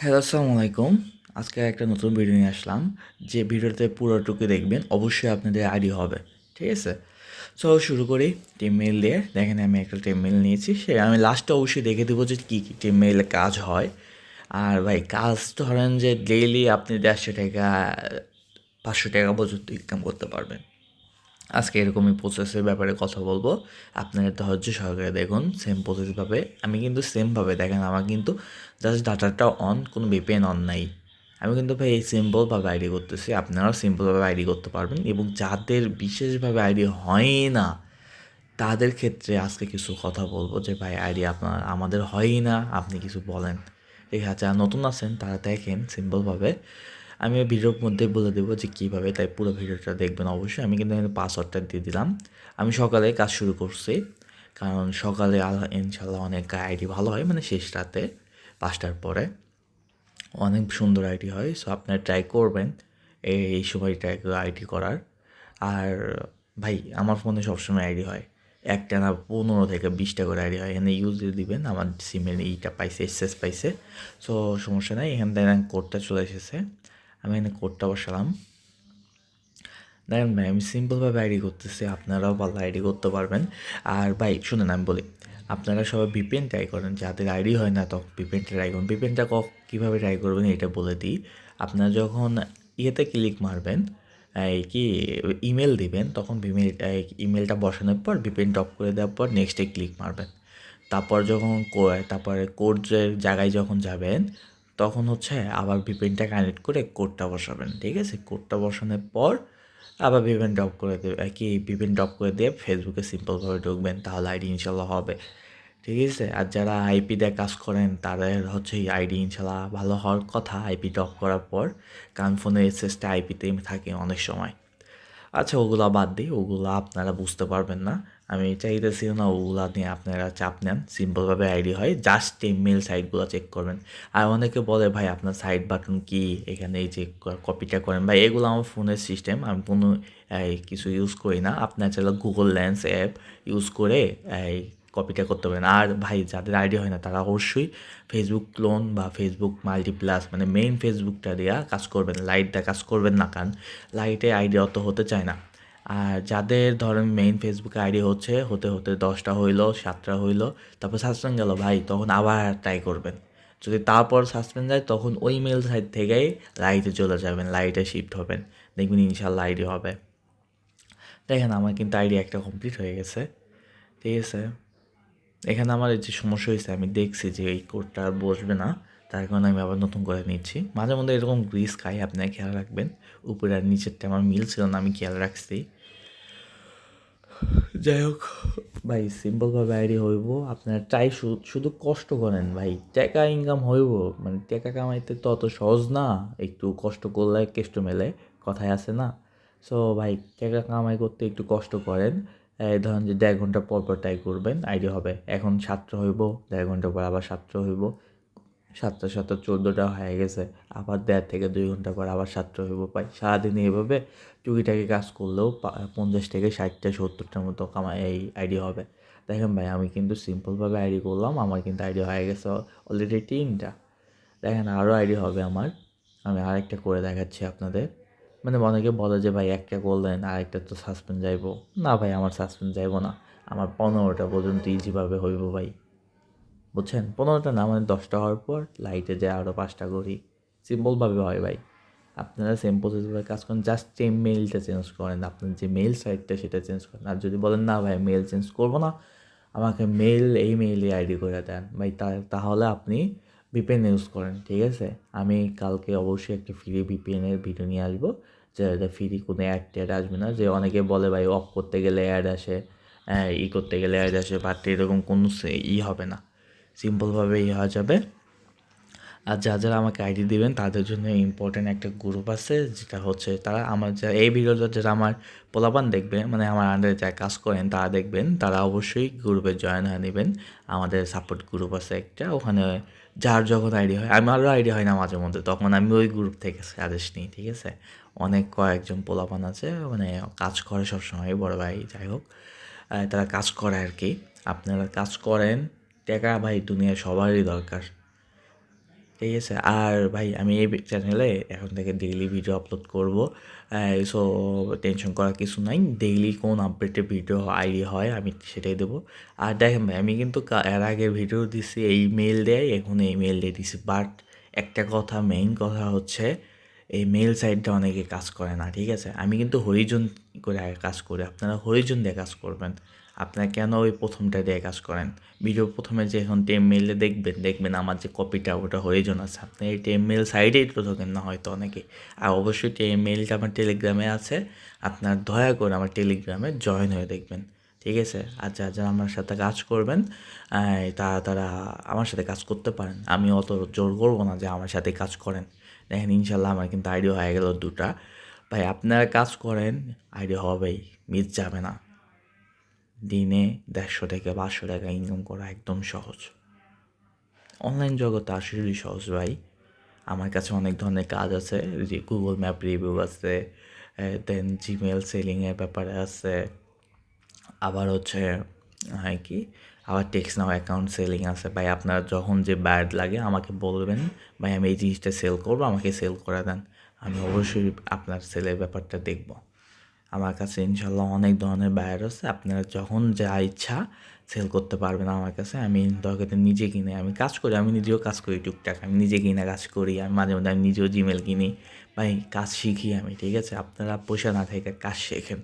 Hello, আসসালামু আলাইকুম। আজকে একটা নতুন ভিডিও নিয়ে আসলাম। যে ভিডিওতে পুরোটুকু দেখবেন, অবশ্যই আপনাদের আইডি হবে, ঠিক আছে? সো শুরু করি টিম মেল দিয়ে। দেখেন, আমি একটা টিম মেল নিয়েছি। সে, আমি লাস্টে অবশ্যই দেখে দেবো যে কী কী টিম মেলে কাজ হয়। আর ভাই, কাজ ধরেন যে ডেইলি আপনি দেড়শো টাকা, পাঁচশো টাকা পর্যন্ত ইনকাম করতে পারবেন। আজকে এরকমই প্রসেসের ব্যাপারে কথা বলব। আপনারা ধৈর্য সহকারে দেখুন সেম প্রসেসভাবে আমি কিন্তু সেমভাবে দেখেন আমার কিন্তু জাস্ট ডাটাটা অন কোনো ভিপিএন অন নাই। আমি কিন্তু ভাই এই সিম্পলভাবে আইডি করতেছি, আপনারাও সিম্পলভাবে আইডি করতে পারবেন এবং যাদের বিশেষভাবে আইডি হয় না, তাদের ক্ষেত্রে আজকে কিছু কথা বলব যে, ভাই আইডি আপনার, আমাদের হয়ই না। আপনি কিছু বলেন। ঠিক আছে যারা নতুন আছেন, তারা দেখেন সিম্পলভাবে আমি ভিডিওর মধ্যে বলে দেবো যে কীভাবে তাই পুরো ভিডিওটা দেখবেন অবশ্যই। আমি কিন্তু এখানে পাসওয়ার্ডটা দিয়ে দিলাম। আমি সকালে কাজ শুরু করছি, কারণ সকালে আল্লাহ ইনশাল্লাহ অনেক আইডি ভালো হয় মানে শেষ রাতে, পাঁচটার পরে। অনেক সুন্দর আইডি হয় সো আপনারা ট্রাই করবেন এই সময় ট্রাই আইডি করার। আর ভাই, আমার ফোনে সবসময় আইডি হয়। একটা না পনেরো থেকে বিশটা করে আইডি হয়। এখানে ইউজ দিয়ে দিবেন, আমার সিমের এইটা পাইছে এসএস পাইছে। সো সমস্যা নাই, এখান থেকে কোডটা চলে এসেছে। আমি এখানে কোডটা বসালাম। দেখেন ভাই, আমি সিম্পলভাবে আইডি করতেছি, আপনারাও ভালো আইডি করতে পারবেন। আর ভাই, শুনেন, আমি বলি, আপনারা সবাই ভিপিএন ট্রাই করেন, যাদের আইডি হয় না, তখন ভিপিএনটা ট্রাই করুন। ভিপিএনটা কীভাবে ট্রাই করবেন এটা বলে দিই। আপনারা যখন ইয়েতে ক্লিক মারবেন, এই কি ইমেল দিবেন, তখন ইমেলটা বসানোর পর ভিপিএন টপ করে দেওয়ার পর নেক্সটে ক্লিক মারবেন। তারপর যখন তারপরে কোডের জায়গায় যখন যাবেন তখন হচ্ছে আবার ভিপিএনটা কানেক্ট করে কোডটা বসাবেন, ঠিক আছে? কোডটা বসানোর পর আবার ভিপিএন ড্রপ করে দেবে আর কি ভিপিএন ড্রপ করে দিয়ে ফেসবুকে সিম্পলভাবে ঢুকবেন, তাহলে আইডি ইনশাল্লাহ হবে, ঠিক আছে? আর যারা আইপি দিয়ে কাজ করেন, তাদের হচ্ছে আইডি ইনশাল্লাহ ভালো হওয়ার কথা আইপি ড্রপ করার পর, কারণ ফোনে এসএসটা আইপিতেই থাকে অনেক সময়। আচ্ছা ওগুলা বাদ দিই ওগুলো আপনারা বুঝতে পারবেন না। আমি চাইতেছি না ওগুলা নিয়ে আপনারা চাপ নেন সিম্পলভাবে আইডি হয় জাস্ট মেল সাইটগুলো চেক করবেন। আর অনেকে বলে, ভাই, আপনার সাইড বাটন কি? এখানে এই যে কপিটা করেন। ভাই, এগুলো আমার ফোনের সিস্টেম আমি কোনো কিছু ইউজ করি না। আপনার চাইলে গুগল ল্যান্স অ্যাপ ইউজ করে, এই কপিটা করতে পারেন। আর ভাই, যাদের আইডি হয় না, তারা অবশ্যই ফেসবুক ক্লোন বা ফেসবুক মাল্টিপ্লাস মানে মেইন ফেসবুকটা দেওয়া কাজ করবেন। লাইটটা কাজ করবেন না, কারণ লাইটে আইডি অত হতে চায় না। আর যাদের ধরেন মেইন ফেসবুকে আইডি হচ্ছে, হতে হতে দশটা হইল, সাতটা হইল, তারপর সাসপেন্ড গেল, ভাই, তখন আবার ট্রাই করবেন। যদি তারপর সাসপেন্ড যায়, তখন ওই মেল সাইড থেকেই লাইটে চলে যাবেন লাইটে শিফট হবেন। দেখবেন ইনশাল্লাহ আইডি হবে। দেখেন, আমার কিন্তু আইডি একটা কমপ্লিট হয়ে গেছে। ঠিক আছে? এখানে আমার যে সমস্যা হয়েছে আমি দেখছি যে এই কোডটা আর বসবে না। তার কারণে আমি আবার নতুন করে নিচ্ছি। মাঝে মধ্যে এরকম গ্রিস খাই আপনারা খেয়াল রাখবেন। উপরে আর নিচেরটা আমার মিল ছিল না, আমি খেয়াল রাখছি। যাই হোক। ভাই সিম্পলভাবে আইডি হইব, আপনার ট্রাই শুধু কষ্ট করেন ভাই। টাকা ইনকাম হইব মানে টাকা কামাইতে তো অত সহজ না, একটু কষ্ট করলে কেষ্ট মেলে, কথায় আছে না। সো ভাই, টাকা কামাই করতে একটু কষ্ট করেন। ধরেন যে দেড় ঘণ্টা পর পর ট্রাই করবেন, আইডি হবে। এখন ছাত্র হইব, দেড় ঘণ্টা পর আবার ছাত্র হইব। সাতটা সাতটা চোদ্দোটা হয়ে গেছে। আবার দেড় থেকে দুই ঘণ্টা পর আবার সাতটা হইব পাই সারাদিন এভাবে টুকিটাকি কাজ করলেও পঞ্চাশ থেকে ষাটটা, সত্তরটার মতো কামাই, এই আইডি হবে। দেখেন ভাই, আমি কিন্তু সিম্পলভাবে আইডি করলাম, আমার কিন্তু আইডি হয়ে গেছে অলরেডি তিনটা। দেখেন আরও আইডি হবে আমার। আমি আরেকটা করে দেখাচ্ছি আপনাদের। মানে অনেকে বলে যে ভাই, একটা করলেন, আরেকটা তো সাসপেন্ড যাইবো। না ভাই, আমার সাসপেন্ড যাইবো না। আমার পনেরোটা পর্যন্ত ইজিভাবে হইব ভাই। বুঝছেন? পনেরোটা না মানে দশটা হওয়ার পর লাইটে যায় আরও পাঁচটা করি সিম্পলভাবে হয় ভাই। আপনারা সেম প্রসেসভাবে কাজ করেন জাস্ট সেম মেইলটা চেঞ্জ করেন। আপনার যে মেইল সাইটটা সেটা চেঞ্জ করেন। আর যদি বলেন, না ভাই মেল চেঞ্জ করব না, আমাকে মেইল এই মেইলে আইডি করে দেন। ভাই তাহলে আপনি ভিপিএন ইউজ করেন, ঠিক আছে? আমি কালকে অবশ্যই একটা ফ্রি ভিপিএনের ভিডিও নিয়ে আসব, যে ফ্রি কোনো অ্যাড ট্যাড আসবে না। যে অনেকে বলে ভাই অফ করতে গেলে অ্যাড আসে। ই করতে গেলে অ্যাড আসে বাট এরকম কোনো ই হবে না। সিম্পলভাবে ই হওয়া যাবে। আর যা যারা আমাকে আইডি দিবেন, তাদের জন্য ইম্পর্টেন্ট একটা গ্রুপ আছে, যেটা হচ্ছে তারা আমার যা, এই ভিডিওটা যারা আমার পোলাপান দেখবে মানে আমার আন্ডারে যা কাজ করেন, তারা দেখবেন, তারা অবশ্যই গ্রুপে জয়েন হয়ে নেবেন। আমাদের সাপোর্ট গ্রুপ আছে একটা, ওখানে যার যখন আইডি হয় আমারও আইডি হয় না মাঝে মধ্যে, তখন আমি ওই গ্রুপ থেকে সাজেস্ট নিই, ঠিক আছে? অনেক কয়েকজন পোলাপান আছে মানে কাজ করে সবসময়, বড় ভাই, যাই হোক তারা কাজ করে আর কি। আপনারা কাজ করেন টাকা ভাই দুনিয়া সবারই দরকার। ঠিক আছে? আর ভাই আমি এই চ্যানেলে এখন থেকে ডেইলি ভিডিও আপলোড করব। সো টেনশন করার কিছু নাই। ডেইলি কোন আপডেটে ভিডিও আইডি হয়, আমি সেটাই দেবো। আর দেখেন ভাই, আমি কিন্তু এর আগে ভিডিও দিছি, এই মেল দেয়, এখন এই মেল দিয়ে দিছি। বাট একটা কথা মেইন কথা হচ্ছে, এই মেল সাইডটা অনেকে কাজ করে না, ঠিক আছে? আমি কিন্তু হরিজন করে কাজ করি। আপনারা হরিজন দিয়ে কাজ করবেন। আপনারা কেন ওই প্রথমটা দিয়ে কাজ করেন? ভিডিও প্রথমে যে এখন টেম মেলে দেখবেন দেখবেন আমার যে কপিটা ওটা হরিজন আছে আপনি এই টেম মেল সাইডেই তো থাকেন না হয়তো অনেকে। আর অবশ্যই টেম মেলটা আমার টেলিগ্রামে আছে। আপনার দয়া করে আমার টেলিগ্রামে জয়েন হয়ে দেখবেন। ঠিক আছে? আর যারা আমার সাথে কাজ করবেন তারা তারা আমার সাথে কাজ করতে পারেন। আমি অত জোর করব না যে আমার সাথে কাজ করেন। দেখেন ইনশাল্লাহ আমার কিন্তু আইডিয়া হয়ে গেল দুটা। ভাই, আপনারা কাজ করেন আইডিয়া হবেই। মিস যাবে না। দিনে দেড়শো থেকে পাঁচশো টাকা ইনকাম করা একদম সহজ। অনলাইন জগতে আসলেই সহজ ভাই। আমার কাছে অনেক ধরনের কাজ আছে যে গুগল ম্যাপ রিভিউ আছে দেন জিমেল সেলিংয়ের ব্যাপারে আছে, আবার হচ্ছে, হয় কি, আবার টেক্স নাও অ্যাকাউন্ট সেলিং আছে। ভাই, আপনার যখন যে ব্যাড লাগে আমাকে বলবেন, ভাই, আমি এই জিনিসটা সেল করব, আমাকে সেল করে দেন। আমি অবশ্যই আপনার সেলের ব্যাপারটা দেখব। আমার কাছে ইনশাল্লাহ অনেক ধরনের বায়ার আছে। আপনারা যখন যা ইচ্ছা সেল করতে পারবেন আমার কাছে। আমি দরকার নিজে কিনে, আমি কাজ করি, আমি নিজেও কাজ করি টুকটাক। আমি নিজে কিনে কাজ করি, আমি মাঝে মধ্যে আমি নিজেও জিমেল কিনি। ভাই, কাজ শিখি আমি, ঠিক আছে? আপনারা পয়সা না থেকে কাজ শেখেন।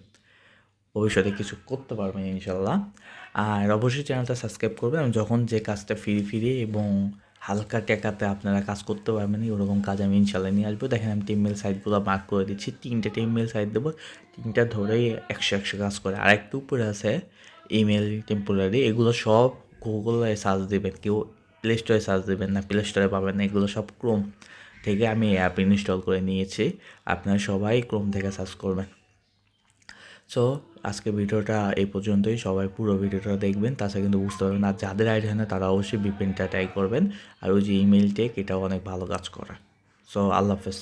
ভবিষ্যতে কিছু করতে পারবেন ইনশাল্লাহ আর অবশ্যই চ্যানেলটা সাবস্ক্রাইব করবেন। আমি যখন যে কাজটা ফিরে ফিরি এবং হালকা টেকাতে আপনারা কাজ করতে পারবেন, ওরকম কাজ আমি ইনশাল্লাহ নিয়ে আসব। দেখেন আমি টিমমেল সাইটগুলো মার্ক করে দিচ্ছি, তিনটে টিমমেল সাইট দেবো, তিনটা ধরেই একশো একশো কাজ করে। আর একটু উপরে আছে ইমেল টেম্পোরারি এগুলো সব গুগলে সার্চ দেবেন, কেউ প্লে স্টোরে সার্চ দেবেন না প্লে স্টোরে পাবেন না, এগুলো সব ক্রোম থেকে আমি অ্যাপ ইনস্টল করে নিয়েছি। আপনারা সবাই ক্রোম থেকে সার্চ করবেন। সো আজকে ভিডিওটা এই পর্যন্তই। সবাই পুরো ভিডিওটা দেখবেন। তাছাড়া কিন্তু বুঝতে পারবেন আর যাদের আইডিয়া না, তারা অবশ্যই বিপিনটা ট্রাই করবেন। আর ওই যে ইমেল টেক এটাও অনেক ভালো কাজ করে। সো আল্লাহ হাফেজ।